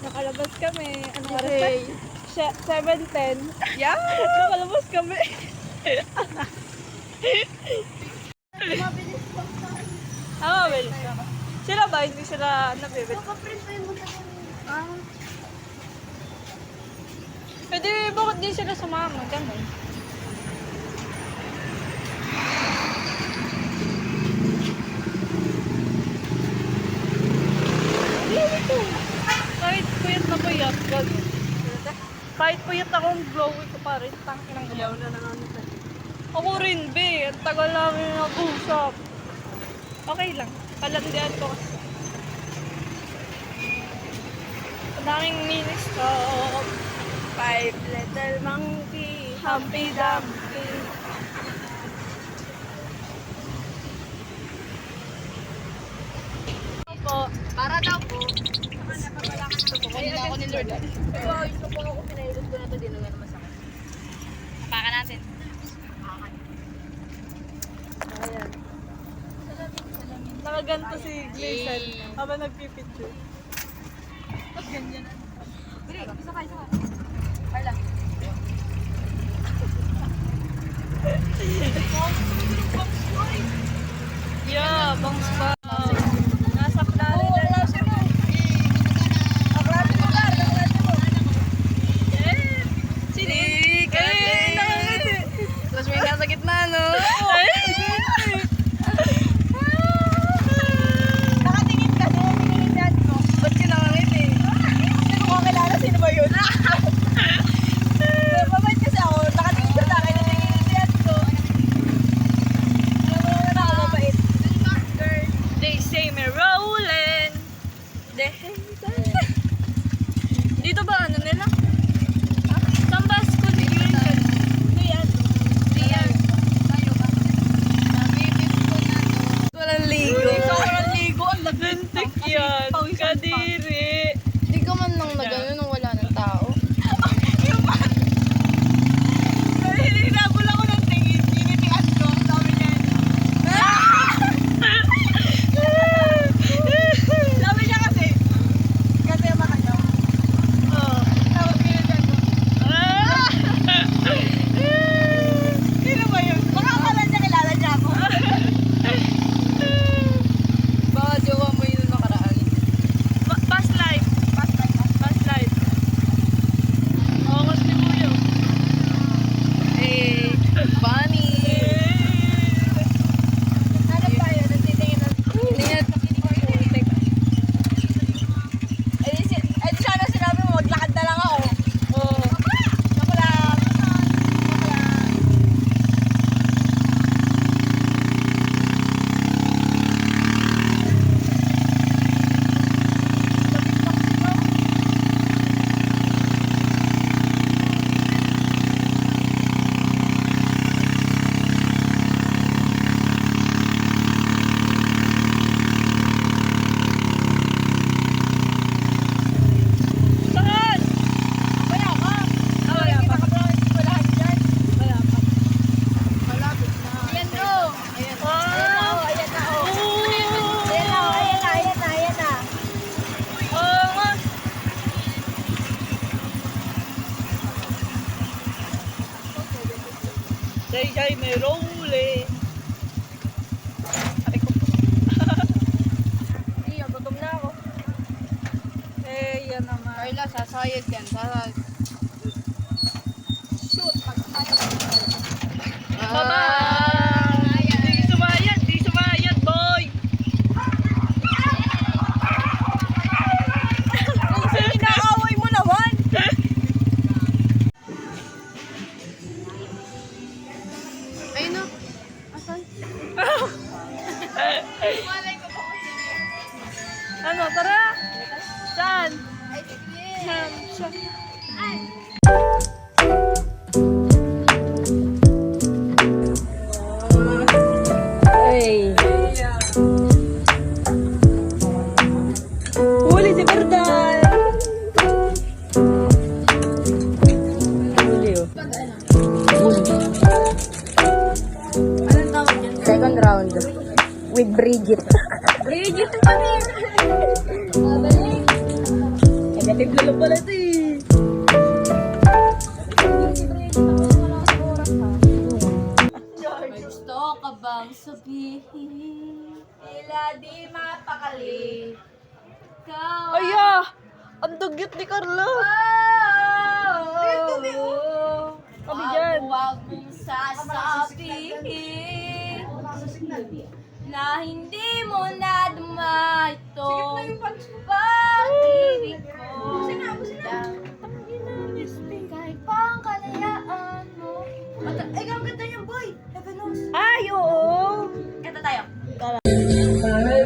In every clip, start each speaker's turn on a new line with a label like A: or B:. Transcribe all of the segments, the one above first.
A: Nakalabas kami. Anong oras na? Siya- 7.10.
B: Yeah.
A: Nakalabas kami. Ah, mabilis ka. Sila ba? Hindi sila nabibit. Ah. Pwede bakit di sila sumama? Ganun. Kahit puyat, ganun. Kahit puyat akong glowy ko pa rin, tangkin ng
B: Ayaw na nangangatay.
A: Ako rin, be. Ang tagal namin nag-usap. Okay lang. Palandian ko kasi. Ang daming mini-stop.
B: Five little monkey.
A: Humpy Dumpty. Po.
B: Para daw po.
C: Kukunin ako ni Lord.
B: Ito, ito po ako pinailot ko na ito. Di naman masakit.
C: Hapakan natin.
A: Ayan. Nakaganto si Gleason habang nagpipicture.
B: Dili, isa ka, isa ka. Carla.
A: Yeah, bangs ba? Rolling.
B: Sabi ko. Iyo, gutom na ako.
A: Eh, yan naman.
C: Carla, sasayad yan. Sasayad.
B: Shoot. Mag-tayo.
A: Bye-bye!
C: Second round. With Bridget.
B: Bridget rin. Babalik.
C: Then
B: Tiglo lang pala ito eh.
C: Gusto ka bang sabihin?
B: Tila di mapakali.
C: Ikaw
A: Ay, ah! Ang dugyot ni Carla. Kami dyan.
C: Huwag mong sasabihin na hindi mo na duma ito. Pag-ibig ko lang. Kahit pang kalayaan mo.
B: Ay, ang ganda niyan, boy. Heavenous.
A: Ay, oo.
B: Kata tayo.
A: Ay,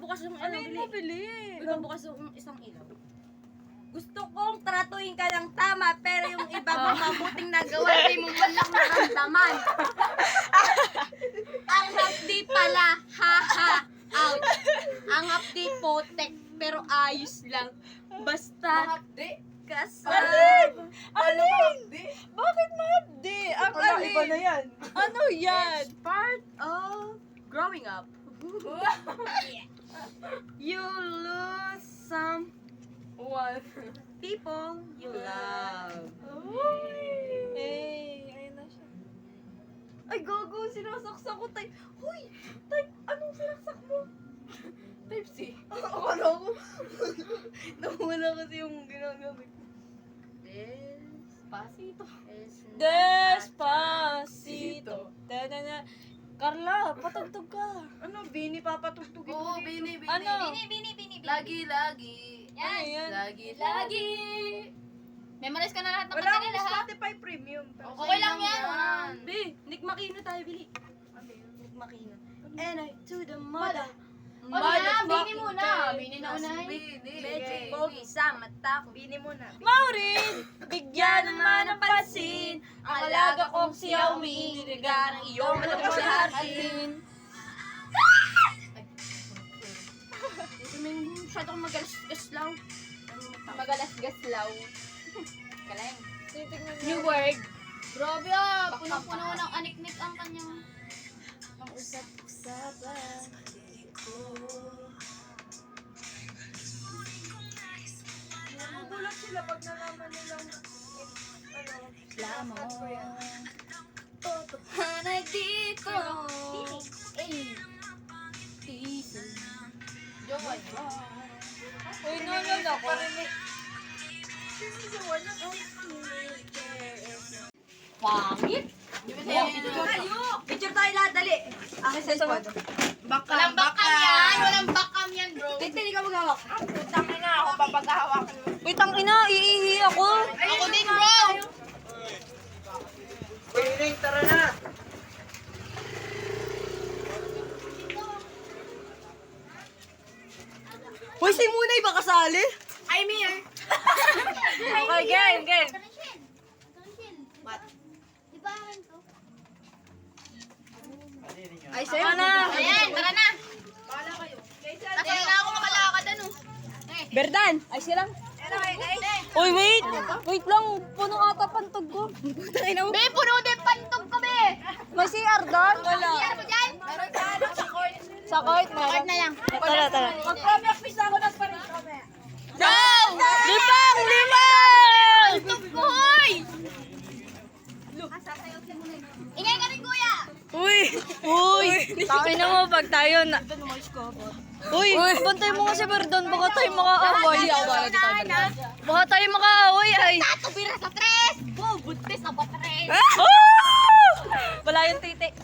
C: bukas yung ano,
A: Ano mo
C: bili.
A: bili?
C: Bukas yung isang ilaw.
B: Gusto kong tratuhin ka ng tama, pero yung iba mo mabuting nagawa, hindi mo man lang naramdaman. Ang hapdi pala, ha ha, out. Ang hapdi potek, pero ayos lang. Basta, kasal.
A: Aling! Bakit mahapdi? Ang
B: Wala, iba na yan.
A: Ano yan?
B: Part of growing up. you lose some one people you love.
A: Hey, ayun na siya.
B: Ay, gago, sinasaksak ko tay. Huy, tay, anong sinaksak mo?
C: Type C.
B: Akala ko. Nawala kasi yung ginagamit.
C: Despacito.
A: Despacito. Da-da-da. Carla, patugtog ka.
B: Ano, Bini, papatugtugin
C: Oo,
B: mo dito.
C: bini, bini.
A: Ano?
C: Bini, bini, bini. Lagi, lagi.
A: Ano yan?
C: Lagi, lagi. Memorize ka na lahat ng
B: Wala
C: kanta
B: akong
C: nila, ha?
B: Spotify premium. pero
C: Okay lang yan.
B: Bi, Nick Makino tayo, Bili. Ano yun? Nick Makino. And I to the mother.
C: O, na, bini muna. Bini na unahin.
B: Magic pogi sa mata ko. Bini muna.
A: Maureen, bigyan naman ng pansin. Ang alaga kong si Xiaomi, niliga ng iyong atin.
B: Ito may masyadong magalas-gaslaw.
C: Magalas-gas law. Galing. New word. Grabe ah, punong-puno ng aniknik ang kanyang ang usap-usapan.
B: Nagugulat sila pag nalaman nilang ano,
C: Lamang. Hanay dito. Eh. Tiso. Joy.
A: Uy, nalala ko.
C: Pangit.
B: Tayo! Picture tayo lahat, dali. Akin sa cellphone. Baka,
C: Walang bakam yan. Walang bakam yan, bro.
B: Titi, hindi ka maghawak. Putang na ako, papagahawak.
A: Wait, ang ina, iihi ako.
C: Ako din, bro.
B: Hoy, si Munay ba kasali? I'm here.
A: Okay, game, game.
B: Ay, sa'yo.
A: Na.
C: Ayan, tara na. Kasi na ako makalakad, ano.
A: Berdan, ay silang. Uy, wait. Wait lang, puno ata pantog ko.
C: Be, puno din pantog ko, be.
A: May CR doon? Wala.
C: Ano mo dyan? Meron ka, sa court.
A: Sa court,
C: Sa court na lang.
A: Tara, tara.
B: Mag-practice ako ng parin kami.
C: Go!
A: Limang, limang!
C: Pantog ko, hoy! Ingay ka rin, kuya.
A: Uy! Uy! Takin na mo pag tayo na... Uy! Bantay mo nga si Berdon, baka tayo makaaway. Baka tayo makaaway ay.
C: Tatubira sa tres! Wow, buntis na ba tres?
A: Oh! Wala yung titi.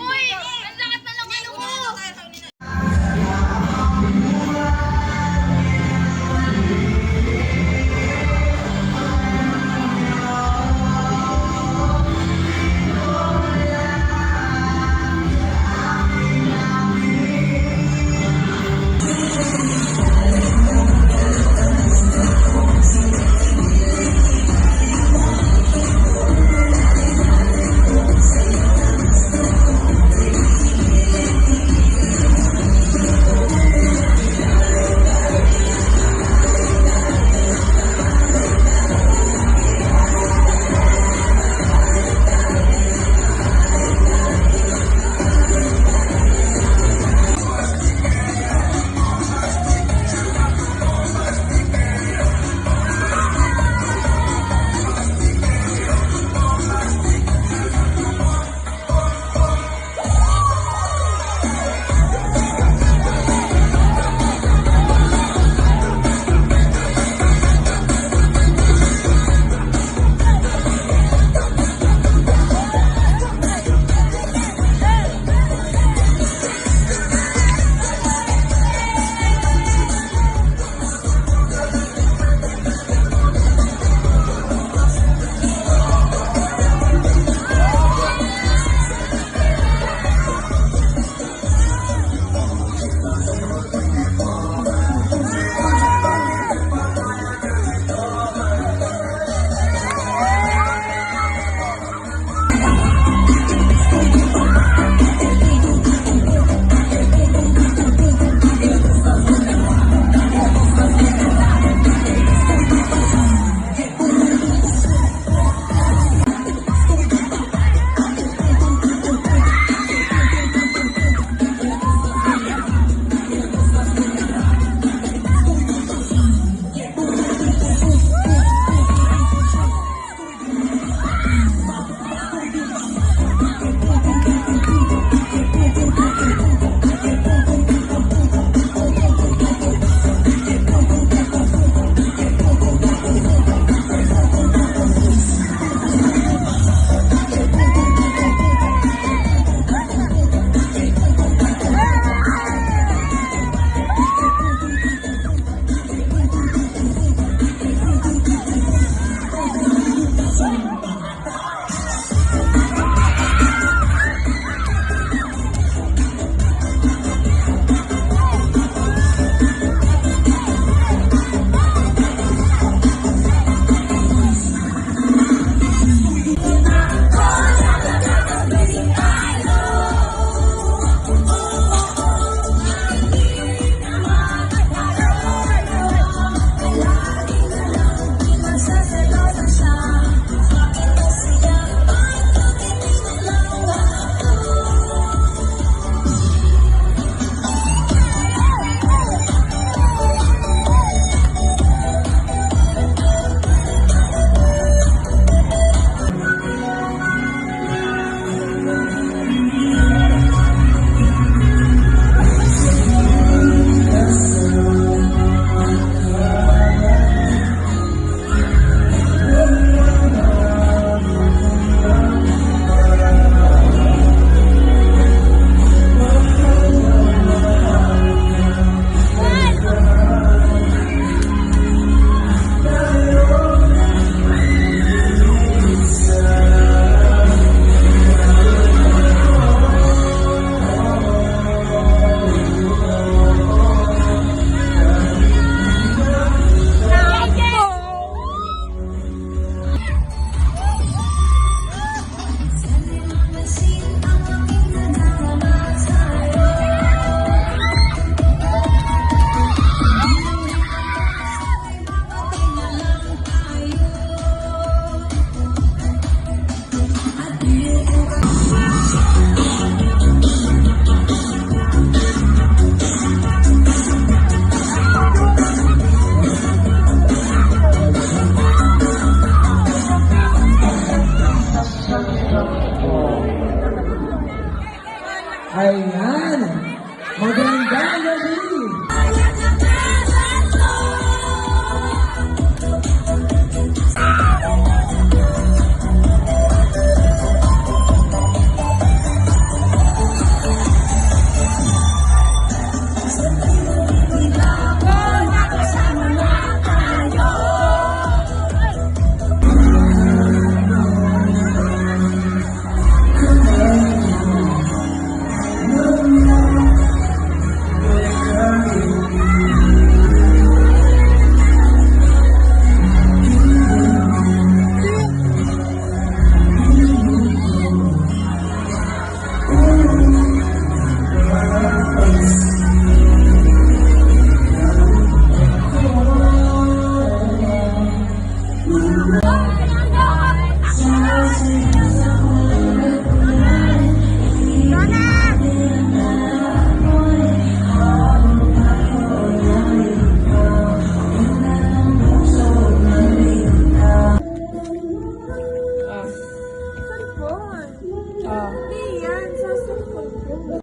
C: Uy, ang lakas na lang